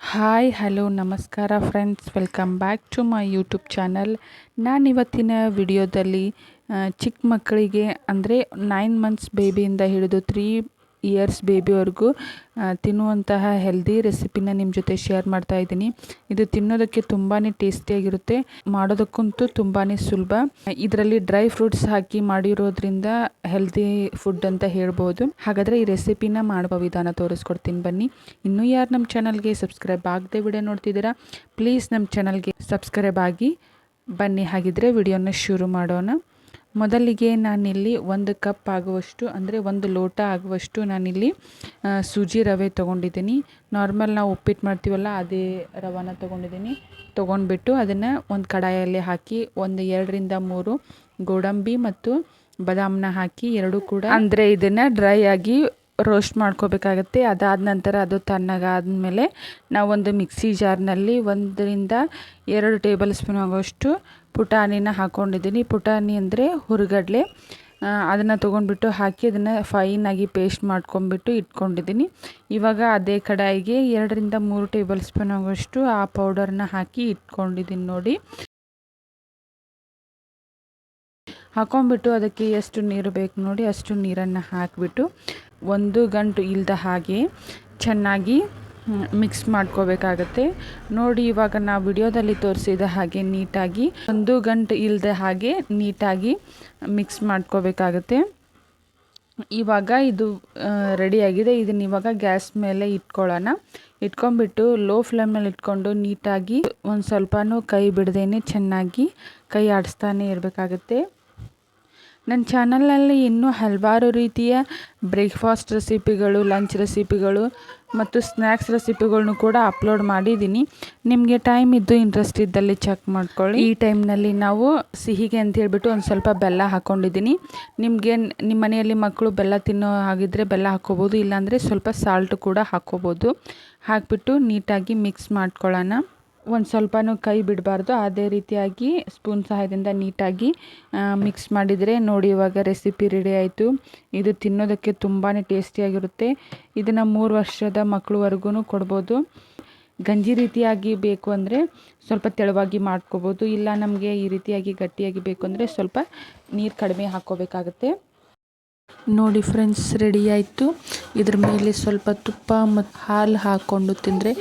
Hi hello ನಮಸ್ಕಾರ friends welcome back to my YouTube channel ನಾನು ಇವತ್ತಿನ ವಿಡಿಯೋದಲ್ಲಿ ಚಿಕ್ಕ ಮಕ್ಕಳಿಗೆ, ಅಂದರೆ ನೈನ್ ಮಂತ್ಸ್ ಬೇಬಿಯಿಂದ ಹಿಡಿದು ತ್ರೀ ಇಯರ್ಸ್ ಬೇಬಿವರೆಗೂ ತಿನ್ನುವಂತಹ ಹೆಲ್ದಿ ರೆಸಿಪಿನ ನಿಮ್ಮ ಜೊತೆ ಶೇರ್ ಮಾಡ್ತಾ ಇದ್ದೀನಿ. ಇದು ತಿನ್ನೋದಕ್ಕೆ ತುಂಬಾ ಟೇಸ್ಟಿಯಾಗಿರುತ್ತೆ ಮಾಡೋದಕ್ಕಂತೂ ತುಂಬಾ ಸುಲಭ. ಇದರಲ್ಲಿ ಡ್ರೈ ಫ್ರೂಟ್ಸ್ ಹಾಕಿ ಮಾಡಿರೋದ್ರಿಂದ ಹೆಲ್ದಿ ಫುಡ್ ಅಂತ ಹೇಳ್ಬೋದು. ಹಾಗಾದರೆ ಈ ರೆಸಿಪಿನ ಮಾಡುವ ವಿಧಾನ ತೋರಿಸ್ಕೊಡ್ತೀನಿ ಬನ್ನಿ. ಇನ್ನೂ ಯಾರು ನಮ್ಮ ಚಾನಲ್ಗೆ ಸಬ್ಸ್ಕ್ರೈಬ್ ಆಗದೆ ವಿಡಿಯೋ ನೋಡ್ತಿದ್ದೀರಾ ಪ್ಲೀಸ್ ನಮ್ಮ ಚಾನಲ್ಗೆ ಸಬ್ಸ್ಕ್ರೈಬ್ ಆಗಿ ಬನ್ನಿ. ಹಾಗಿದ್ರೆ ವಿಡಿಯೋನ ಶುರು ಮಾಡೋಣ. ಮೊದಲಿಗೆ ನಾನಿಲ್ಲಿ ಒಂದು ಕಪ್ ಆಗುವಷ್ಟು, ಅಂದರೆ ಒಂದು ಲೋಟ ಆಗುವಷ್ಟು ನಾನಿಲ್ಲಿ ಸೂಜಿ ರವೆ ತೊಗೊಂಡಿದ್ದೀನಿ. ನಾರ್ಮಲ್ ನಾವು ಉಪ್ಪಿಟ್ಟು ಮಾಡ್ತೀವಲ್ಲ, ಅದೇ ರವಾನ ತೊಗೊಂಡಿದ್ದೀನಿ. ತೊಗೊಂಡ್ಬಿಟ್ಟು ಅದನ್ನು ಒಂದು ಕಡಾಯಲ್ಲಿ ಹಾಕಿ, ಒಂದು ಎರಡರಿಂದ ಮೂರು ಗೋಡಂಬಿ ಮತ್ತು ಬದಾಮನ್ನ ಹಾಕಿ, ಎರಡೂ ಕೂಡ ಅಂದರೆ ಇದನ್ನು ಡ್ರೈ ಆಗಿ ರೋಸ್ಟ್ ಮಾಡ್ಕೋಬೇಕಾಗತ್ತೆ. ಅದಾದ ನಂತರ ಅದು ತಣ್ಣಗಾದಮೇಲೆ ನಾವೊಂದು ಮಿಕ್ಸಿ ಜಾರ್ನಲ್ಲಿ ಒಂದರಿಂದ ಎರಡು ಟೇಬಲ್ ಸ್ಪೂನ್ ಆಗೋಷ್ಟು ಪುಟಾಣಿನ ಹಾಕ್ಕೊಂಡಿದ್ದೀನಿ ಪುಟಾಣಿ ಅಂದರೆ ಹುರುಗಡ್ಲೆ. ಅದನ್ನು ತೊಗೊಂಡ್ಬಿಟ್ಟು ಹಾಕಿ ಅದನ್ನು ಫೈನಾಗಿ ಪೇಸ್ಟ್ ಮಾಡ್ಕೊಂಡ್ಬಿಟ್ಟು ಇಟ್ಕೊಂಡಿದ್ದೀನಿ. ಇವಾಗ ಅದೇ ಕಡಾಯಿಗೆ ಎರಡರಿಂದ ಮೂರು ಟೇಬಲ್ ಸ್ಪೂನ್ ಆಗೋಷ್ಟು ಆ ಪೌಡರ್ನ ಹಾಕಿ ಇಟ್ಕೊಂಡಿದ್ದೀನಿ ನೋಡಿ. ಹಾಕೊಂಡ್ಬಿಟ್ಟು ಅದಕ್ಕೆ ಎಷ್ಟು ನೀರು ಬೇಕು ನೋಡಿ, ಅಷ್ಟು ನೀರನ್ನು ಹಾಕಿಬಿಟ್ಟು ಒಂದು ಗಂಟು ಇಲ್ಲದ ಹಾಗೆ ಚೆನ್ನಾಗಿ ಮಿಕ್ಸ್ ಮಾಡ್ಕೋಬೇಕಾಗತ್ತೆ. ನೋಡಿ, ಇವಾಗ ನಾವು ವಿಡಿಯೋದಲ್ಲಿ ತೋರಿಸಿದ ಹಾಗೆ ನೀಟಾಗಿ, ಒಂದು ಗಂಟು ಇಲ್ಲದ ಹಾಗೆ ನೀಟಾಗಿ ಮಿಕ್ಸ್ ಮಾಡ್ಕೋಬೇಕಾಗತ್ತೆ. ಇವಾಗ ಇದು ರೆಡಿಯಾಗಿದೆ ಇದನ್ನು ಇವಾಗ ಗ್ಯಾಸ್ ಮೇಲೆ ಇಟ್ಕೊಳ್ಳೋಣ. ಇಟ್ಕೊಂಡ್ಬಿಟ್ಟು ಲೋ ಫ್ಲೇಮಲ್ಲಿ ಇಟ್ಕೊಂಡು ನೀಟಾಗಿ ಒಂದು ಸ್ವಲ್ಪನೂ ಕೈ ಬಿಡದೇನೆ ಚೆನ್ನಾಗಿ ಕೈ ಆಡಿಸ್ತಾನೆ ಇರಬೇಕಾಗತ್ತೆ. ನನ್ನ ಚಾನಲ್ನಲ್ಲಿ ಇನ್ನೂ ಹಲವಾರು ರೀತಿಯ ಬ್ರೇಕ್ಫಾಸ್ಟ್ ರೆಸಿಪಿಗಳು, ಲಂಚ್ ರೆಸಿಪಿಗಳು ಮತ್ತು ಸ್ನ್ಯಾಕ್ಸ್ ರೆಸಿಪಿಗಳನ್ನು ಕೂಡ ಅಪ್ಲೋಡ್ ಮಾಡಿದ್ದೀನಿ. ನಿಮಗೆ ಟೈಮ್ ಇದ್ದು ಇಂಟ್ರೆಸ್ಟ್ ಇದ್ದಲ್ಲಿ ಚೆಕ್ ಮಾಡ್ಕೊಳ್ಳಿ. ಈ ಟೈಮ್ನಲ್ಲಿ ನಾವು ಸಿಹಿಗೆ ಅಂತ ಹೇಳ್ಬಿಟ್ಟು ಒಂದು ಸ್ವಲ್ಪ ಬೆಲ್ಲ ಹಾಕ್ಕೊಂಡಿದ್ದೀನಿ ನಿಮಗೆ ನಿಮ್ಮ ಮನೆಯಲ್ಲಿ ಮಕ್ಕಳು ಬೆಲ್ಲ ತಿನ್ನೋ ಹಾಗಿದ್ರೆ ಬೆಲ್ಲ ಹಾಕ್ಕೋಬೋದು, ಇಲ್ಲಾಂದರೆ ಸ್ವಲ್ಪ ಸಾಲ್ಟ್ ಕೂಡ ಹಾಕ್ಕೋಬೋದು. ಹಾಕಿಬಿಟ್ಟು ನೀಟಾಗಿ ಮಿಕ್ಸ್ ಮಾಡ್ಕೊಳ್ಳೋಣ. ಒಂದು ಸ್ವಲ್ಪನೂ ಕೈ ಬಿಡಬಾರ್ದು. ಅದೇ ರೀತಿಯಾಗಿ ಸ್ಪೂನ್ ಸಹಾಯದಿಂದ ನೀಟಾಗಿ ಮಿಕ್ಸ್ ಮಾಡಿದರೆ ನೋಡಿ ಇವಾಗ ರೆಸಿಪಿ ರೆಡಿ ಆಯಿತು. ಇದು ತಿನ್ನೋದಕ್ಕೆ ತುಂಬಾ ಟೇಸ್ಟಿಯಾಗಿರುತ್ತೆ ಇದನ್ನು ಮೂರು ವರ್ಷದ ಮಕ್ಕಳವರೆಗೂ ಕೊಡ್ಬೋದು. ಗಂಜಿ ರೀತಿಯಾಗಿ ಬೇಕು ಅಂದರೆ ಸ್ವಲ್ಪ ತೆಳುವಾಗಿ ಮಾಡ್ಕೋಬೋದು. ಇಲ್ಲ ನಮಗೆ ಈ ರೀತಿಯಾಗಿ ಗಟ್ಟಿಯಾಗಿ ಬೇಕು ಅಂದರೆ ಸ್ವಲ್ಪ ನೀರು ಕಡಿಮೆ ಹಾಕ್ಕೋಬೇಕಾಗತ್ತೆ. ನೋಡಿ ಫ್ರೆಂಡ್ಸ್, ರೆಡಿ ಆಯಿತು. ಇದ್ರ ಮೇಲೆ ಸ್ವಲ್ಪ ತುಪ್ಪ ಮತ್ತು ಹಾಲು ಹಾಕ್ಕೊಂಡು ತಿಂದರೆ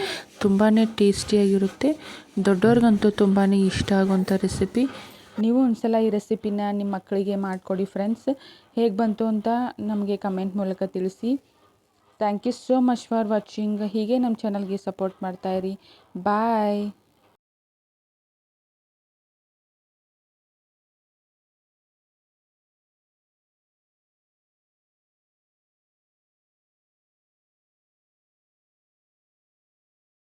ತುಂಬಾ ಟೇಸ್ಟಿಯಾಗಿರುತ್ತೆ. ದೊಡ್ಡವ್ರಿಗಂತೂ ತುಂಬಾ ಇಷ್ಟ ಆಗುವಂಥ ರೆಸಿಪಿ. ನೀವು ಒಂದ್ಸಲ ಈ ರೆಸಿಪಿನ ನಿಮ್ಮ ಮಕ್ಕಳಿಗೆ ಮಾಡಿಕೊಡಿ ಫ್ರೆಂಡ್ಸ್. ಹೇಗೆ ಬಂತು ಅಂತ ನಮಗೆ ಕಮೆಂಟ್ ಮೂಲಕ ತಿಳಿಸಿ. Thank you so much for watching. ಹೀಗೆ ನಮ್ಮ ಚಾನಲ್ಗೆ ಸಪೋರ್ಟ್ ಮಾಡ್ತಾಯಿರಿ ಬಾಯ್